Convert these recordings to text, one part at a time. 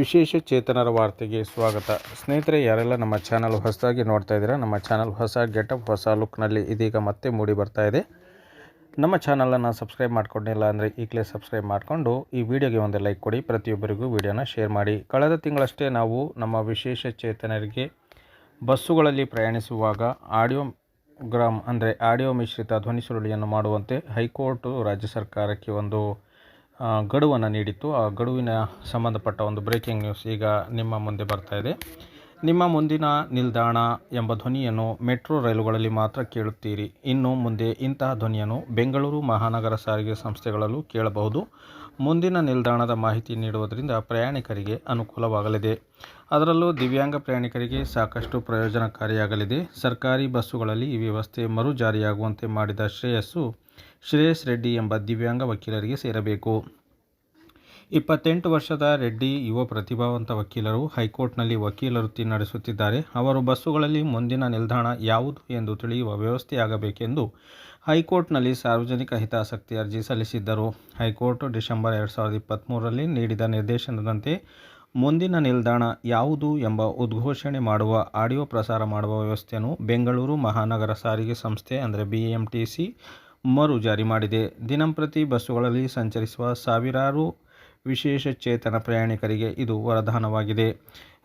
ವಿಶೇಷ ಚೇತನರ ವಾರ್ತೆಗೆ ಸ್ವಾಗತ. ಸ್ನೇಹಿತರೆ, ಯಾರೆಲ್ಲ ನಮ್ಮ ಚಾನಲ್ ಹೊಸದಾಗಿ ನೋಡ್ತಾ ಇದ್ದೀರಾ, ನಮ್ಮ ಚಾನಲ್ ಹೊಸ ಗೆಟಪ್, ಹೊಸ ಲುಕ್ನಲ್ಲಿ ಇದೀಗ ಮತ್ತೆ ಮೂಡಿ ಬರ್ತಾ ಇದೆ. ನಮ್ಮ ಚಾನಲನ್ನು ಸಬ್ಸ್ಕ್ರೈಬ್ ಮಾಡ್ಕೊಂಡಿಲ್ಲ ಅಂದರೆ ಈಗಲೇ ಸಬ್ಸ್ಕ್ರೈಬ್ ಮಾಡಿಕೊಂಡು ಈ ವಿಡಿಯೋಗೆ ಒಂದು ಲೈಕ್ ಕೊಡಿ, ಪ್ರತಿಯೊಬ್ಬರಿಗೂ ವಿಡಿಯೋನ ಶೇರ್ ಮಾಡಿ. ಕಳೆದ ತಿಂಗಳಷ್ಟೇ ನಾವು ನಮ್ಮ ವಿಶೇಷ ಚೇತನರಿಗೆ ಬಸ್ಸುಗಳಲ್ಲಿ ಪ್ರಯಾಣಿಸುವಾಗ ಆಡಿಯೋ ಗ್ರಾಮ್ ಅಂದರೆ ಆಡಿಯೋ ಮಿಶ್ರಿತ ಧ್ವನಿ ಸುರುಳಿಯನ್ನು ಮಾಡುವಂತೆ ಹೈಕೋರ್ಟು, ರಾಜ್ಯ ಸರ್ಕಾರಕ್ಕೆ ಒಂದು ಗಡುವನ್ನು ನೀಡಿತ್ತು. ಆ ಗಡುವಿನ ಸಂಬಂಧಪಟ್ಟ ಒಂದು ಬ್ರೇಕಿಂಗ್ ನ್ಯೂಸ್ ಈಗ ನಿಮ್ಮ ಮುಂದೆ ಬರ್ತಾ ಇದೆ. ನಿಮ್ಮ ಮುಂದಿನ ನಿಲ್ದಾಣ ಎಂಬ ಧ್ವನಿಯನ್ನು ಮೆಟ್ರೋ ರೈಲುಗಳಲ್ಲಿ ಮಾತ್ರ ಕೇಳುತ್ತೀರಿ. ಇನ್ನು ಮುಂದೆ ಇಂತಹ ಧ್ವನಿಯನ್ನು ಬೆಂಗಳೂರು ಮಹಾನಗರ ಸಾರಿಗೆ ಸಂಸ್ಥೆಗಳಲ್ಲೂ ಕೇಳಬಹುದು. ಮುಂದಿನ ನಿಲ್ದಾಣದ ಮಾಹಿತಿ ನೀಡುವುದರಿಂದ ಪ್ರಯಾಣಿಕರಿಗೆ ಅನುಕೂಲವಾಗಲಿದೆ. ಅದರಲ್ಲೂ ದಿವ್ಯಾಂಗ ಪ್ರಯಾಣಿಕರಿಗೆ ಸಾಕಷ್ಟು ಪ್ರಯೋಜನಕಾರಿಯಾಗಲಿದೆ. ಸರ್ಕಾರಿ ಬಸ್ಸುಗಳಲ್ಲಿ ಈ ವ್ಯವಸ್ಥೆ ಮರು ಜಾರಿಯಾಗುವಂತೆ ಮಾಡಿದ ಶ್ರೇಯಸ್ಸು ಶ್ರೇಯಸ್ ರೆಡ್ಡಿ ಎಂಬ ದಿವ್ಯಾಂಗ ವಕೀಲರಿಗೆ ಸೇರಬೇಕು. ಇಪ್ಪತ್ತೆಂಟು ವರ್ಷದ ರೆಡ್ಡಿ ಯುವ ಪ್ರತಿಭಾವಂತ ವಕೀಲರು ಹೈಕೋರ್ಟ್ನಲ್ಲಿ ವಕೀಲ ವೃತ್ತಿ ನಡೆಸುತ್ತಿದ್ದಾರೆ. ಅವರು ಬಸ್ಸುಗಳಲ್ಲಿ ಮುಂದಿನ ನಿಲ್ದಾಣ ಯಾವುದು ಎಂದು ತಿಳಿಯುವ ವ್ಯವಸ್ಥೆಯಾಗಬೇಕೆಂದು ಹೈಕೋರ್ಟ್ನಲ್ಲಿ ಸಾರ್ವಜನಿಕ ಹಿತಾಸಕ್ತಿ ಅರ್ಜಿ ಸಲ್ಲಿಸಿದ್ದರು. ಹೈಕೋರ್ಟ್ ಡಿಸೆಂಬರ್ ಎರಡು ಸಾವಿರದ ಇಪ್ಪತ್ತ್ಮೂರರಲ್ಲಿ ನೀಡಿದ ನಿರ್ದೇಶನದಂತೆ ಮುಂದಿನ ನಿಲ್ದಾಣ ಯಾವುದು ಎಂಬ ಉದ್ಘೋಷಣೆ ಮಾಡುವ, ಆಡಿಯೋ ಪ್ರಸಾರ ಮಾಡುವ ವ್ಯವಸ್ಥೆಯನ್ನು ಬೆಂಗಳೂರು ಮಹಾನಗರ ಸಾರಿಗೆ ಸಂಸ್ಥೆ, ಅಂದರೆ ಬಿ ಎಂ ಟಿ ಸಿ ಮರು ಜಾರಿ ಮಾಡಿದೆ. ದಿನಂಪ್ರತಿ ಬಸ್ಸುಗಳಲ್ಲಿ ಸಂಚರಿಸುವ ಸಾವಿರಾರು ವಿಶೇಷ ಚೇತನ ಪ್ರಯಾಣಿಕರಿಗೆ ಇದು ವರದಾನವಾಗಿದೆ.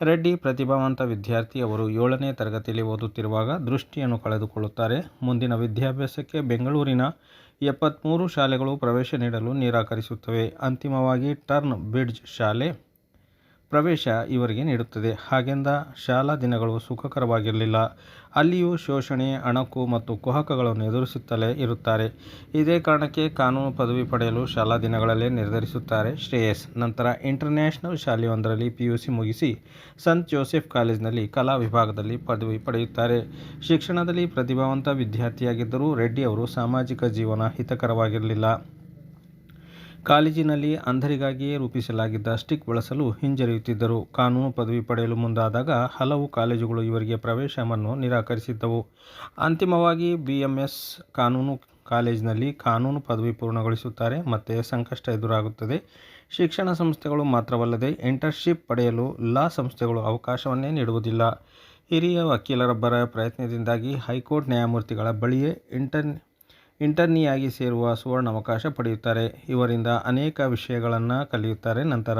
ರೆಡ್ಡಿ ಪ್ರತಿಭಾವಂತ ವಿದ್ಯಾರ್ಥಿ ಅವರು ಏಳನೇ ತರಗತಿಯಲ್ಲಿ ಓದುತ್ತಿರುವಾಗ ದೃಷ್ಟಿಯನ್ನು ಕಳೆದುಕೊಳ್ಳುತ್ತಾರೆ. ಮುಂದಿನ ವಿದ್ಯಾಭ್ಯಾಸಕ್ಕೆ ಬೆಂಗಳೂರಿನ ಎಪ್ಪತ್ತ್ಮೂರು ಶಾಲೆಗಳು ಪ್ರವೇಶ ನೀಡಲು ನಿರಾಕರಿಸುತ್ತವೆ. ಅಂತಿಮವಾಗಿ ಟರ್ನ್ ಬ್ರಿಡ್ಜ್ ಶಾಲೆ ಪ್ರವೇಶ ಇವರಿಗೆ ನೀಡುತ್ತದೆ. ಹಾಗೆಂದ ಶಾಲಾ ದಿನಗಳು ಸುಖಕರವಾಗಿರಲಿಲ್ಲ. ಅಲ್ಲಿಯೂ ಶೋಷಣೆ, ಅಣಕು ಮತ್ತು ಕುಹಕಗಳನ್ನು ಎದುರಿಸುತ್ತಲೇ ಇರುತ್ತಾರೆ. ಇದೇ ಕಾರಣಕ್ಕೆ ಕಾನೂನು ಪದವಿ ಪಡೆಯಲು ಶಾಲಾ ದಿನಗಳಲ್ಲೇ ನಿರ್ಧರಿಸುತ್ತಾರೆ ಶ್ರೇಯಸ್. ನಂತರ ಇಂಟರ್ನ್ಯಾಷನಲ್ ಶಾಲೆಯೊಂದರಲ್ಲಿ ಪಿ ಯು ಸಿ ಮುಗಿಸಿ ಸಂತ್ ಜೋಸೆಫ್ ಕಾಲೇಜಿನಲ್ಲಿ ಕಲಾ ವಿಭಾಗದಲ್ಲಿ ಪದವಿ ಪಡೆಯುತ್ತಾರೆ. ಶಿಕ್ಷಣದಲ್ಲಿ ಪ್ರತಿಭಾವಂತ ವಿದ್ಯಾರ್ಥಿಯಾಗಿದ್ದರೂ ರೆಡ್ಡಿ ಅವರು ಸಾಮಾಜಿಕ ಜೀವನ ಹಿತಕರವಾಗಿರಲಿಲ್ಲ. ಕಾಲೇಜಿನಲ್ಲಿ ಅಂಧರಿಗಾಗಿಯೇ ರೂಪಿಸಲಾಗಿದ್ದ ಸ್ಟಿಕ್ ಬಳಸಲು ಹಿಂಜರಿಯುತ್ತಿದ್ದರು. ಕಾನೂನು ಪದವಿ ಪಡೆಯಲು ಮುಂದಾದಾಗ ಹಲವು ಕಾಲೇಜುಗಳು ಇವರಿಗೆ ಪ್ರವೇಶವನ್ನು ನಿರಾಕರಿಸಿದ್ದವು. ಅಂತಿಮವಾಗಿ ಬಿ ಎಂ ಎಸ್ ಕಾನೂನು ಕಾಲೇಜಿನಲ್ಲಿ ಕಾನೂನು ಪದವಿ ಪೂರ್ಣಗೊಳಿಸುತ್ತಾರೆ, ಮತ್ತು ಸಂಕಷ್ಟ ಎದುರಾಗುತ್ತದೆ. ಶಿಕ್ಷಣ ಸಂಸ್ಥೆಗಳು ಮಾತ್ರವಲ್ಲದೆ ಇಂಟರ್ನ್ಶಿಪ್ ಪಡೆಯಲು ಲಾ ಸಂಸ್ಥೆಗಳು ಅವಕಾಶವನ್ನೇ ನೀಡುವುದಿಲ್ಲ. ಹಿರಿಯ ವಕೀಲರೊಬ್ಬರ ಪ್ರಯತ್ನದಿಂದಾಗಿ ಹೈಕೋರ್ಟ್ ನ್ಯಾಯಮೂರ್ತಿಗಳ ಬಳಿಯೇ ಇಂಟರ್ನ್ ಇಂಟರ್ನಿಯಾಗಿ ಸೇರುವ ಸುವರ್ಣ ಅವಕಾಶ ಪಡೆಯುತ್ತಾರೆ. ಇವರಿಂದ ಅನೇಕ ವಿಷಯಗಳನ್ನು ಕಲಿಯುತ್ತಾರೆ. ನಂತರ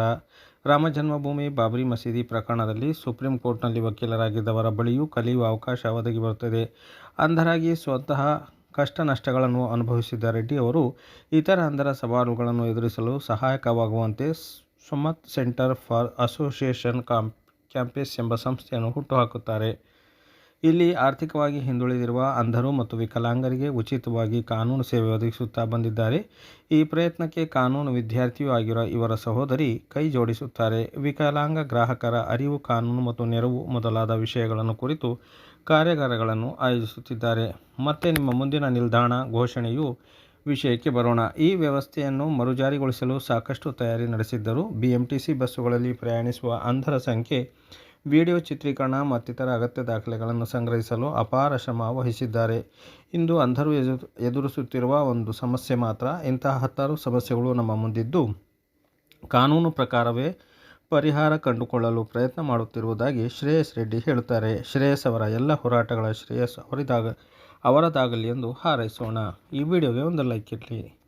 ರಾಮ ಜನ್ಮಭೂಮಿ ಬಾಬರಿ ಮಸೀದಿ ಪ್ರಕರಣದಲ್ಲಿ ಸುಪ್ರೀಂ ಕೋರ್ಟ್ನಲ್ಲಿ ವಕೀಲರಾಗಿದ್ದವರ ಬಳಿಯೂ ಕಲಿಯುವ ಅವಕಾಶ ಒದಗಿ ಬರುತ್ತದೆ. ಅಂಧರಾಗಿ ಸ್ವತಃ ಕಷ್ಟ ನಷ್ಟಗಳನ್ನು ಅನುಭವಿಸಿದ ರೆಡ್ಡಿ ಅವರು ಇತರ ಅಂಧರ ಸವಾಲುಗಳನ್ನು ಎದುರಿಸಲು ಸಹಾಯಕವಾಗುವಂತೆ ಸುಮತ್ ಸೆಂಟರ್ ಫಾರ್ ಅಸೋಸಿಯೇಷನ್ ಕಾಂಪ್ ಕ್ಯಾಂಪಸ್ ಎಂಬ ಸಂಸ್ಥೆಯನ್ನು ಹುಟ್ಟುಹಾಕುತ್ತಾರೆ ಇಲ್ಲಿ ಆರ್ಥಿಕವಾಗಿ ಹಿಂದುಳಿದಿರುವ ಅಂಧರು ಮತ್ತು ವಿಕಲಾಂಗರಿಗೆ ಉಚಿತವಾಗಿ ಕಾನೂನು ಸೇವೆ ಒದಗಿಸುತ್ತಾ ಬಂದಿದ್ದಾರೆ. ಈ ಪ್ರಯತ್ನಕ್ಕೆ ಕಾನೂನು ವಿದ್ಯಾರ್ಥಿಯೂ ಆಗಿರುವ ಇವರ ಸಹೋದರಿ ಕೈ ಜೋಡಿಸುತ್ತಾರೆ. ವಿಕಲಾಂಗ ಗ್ರಾಹಕರ ಅರಿವು, ಕಾನೂನು ಮತ್ತು ನೆರವು ಮೊದಲಾದ ವಿಷಯಗಳನ್ನು ಕುರಿತು ಕಾರ್ಯಾಗಾರಗಳನ್ನು ಆಯೋಜಿಸುತ್ತಿದ್ದಾರೆ. ಮತ್ತೆ ನಿಮ್ಮ ಮುಂದಿನ ನಿಲ್ದಾಣ ಘೋಷಣೆಯು ವಿಷಯಕ್ಕೆ ಬರೋಣ. ಈ ವ್ಯವಸ್ಥೆಯನ್ನು ಮರುಜಾರಿಗೊಳಿಸಲು ಸಾಕಷ್ಟು ತಯಾರಿ ನಡೆಸಿದ್ದರು ಬಿಎಂಟಿಸಿ ಬಸ್ಸುಗಳಲ್ಲಿ ಪ್ರಯಾಣಿಸುವ ಅಂಧರ ಸಂಖ್ಯೆ ವಿಡಿಯೋ ಚಿತ್ರೀಕರಣ ಮತ್ತಿತರ ಅಗತ್ಯ ದಾಖಲೆಗಳನ್ನು ಸಂಗ್ರಹಿಸಲು ಅಪಾರ ಶ್ರಮ ವಹಿಸಿದ್ದಾರೆ. ಇಂದು ಅಂಧರು ಎದು, ಎದುರಿಸುತ್ತಿರುವ ಒಂದು ಸಮಸ್ಯೆ ಮಾತ್ರ ಇಂತಹ ಹತ್ತಾರು ಸಮಸ್ಯೆಗಳು ನಮ್ಮ ಮುಂದಿದ್ದು. ಕಾನೂನು ಪ್ರಕಾರವೇ ಪರಿಹಾರ ಕಂಡುಕೊಳ್ಳಲು ಪ್ರಯತ್ನ ಮಾಡುತ್ತಿರುವುದಾಗಿ ಶ್ರೇಯಸ್ ರೆಡ್ಡಿ ಹೇಳುತ್ತಾರೆ. ಶ್ರೇಯಸ್ ಅವರ ಎಲ್ಲ ಹೋರಾಟಗಳ ಶ್ರೇಯಸ್ ಅವರಿದಾಗ, ಅವರದಾಗಲಿ ಎಂದು ಹಾರೈಸೋಣ. ಈ ವಿಡಿಯೋಗೆ ಒಂದು ಲೈಕ್ ಇರಲಿ.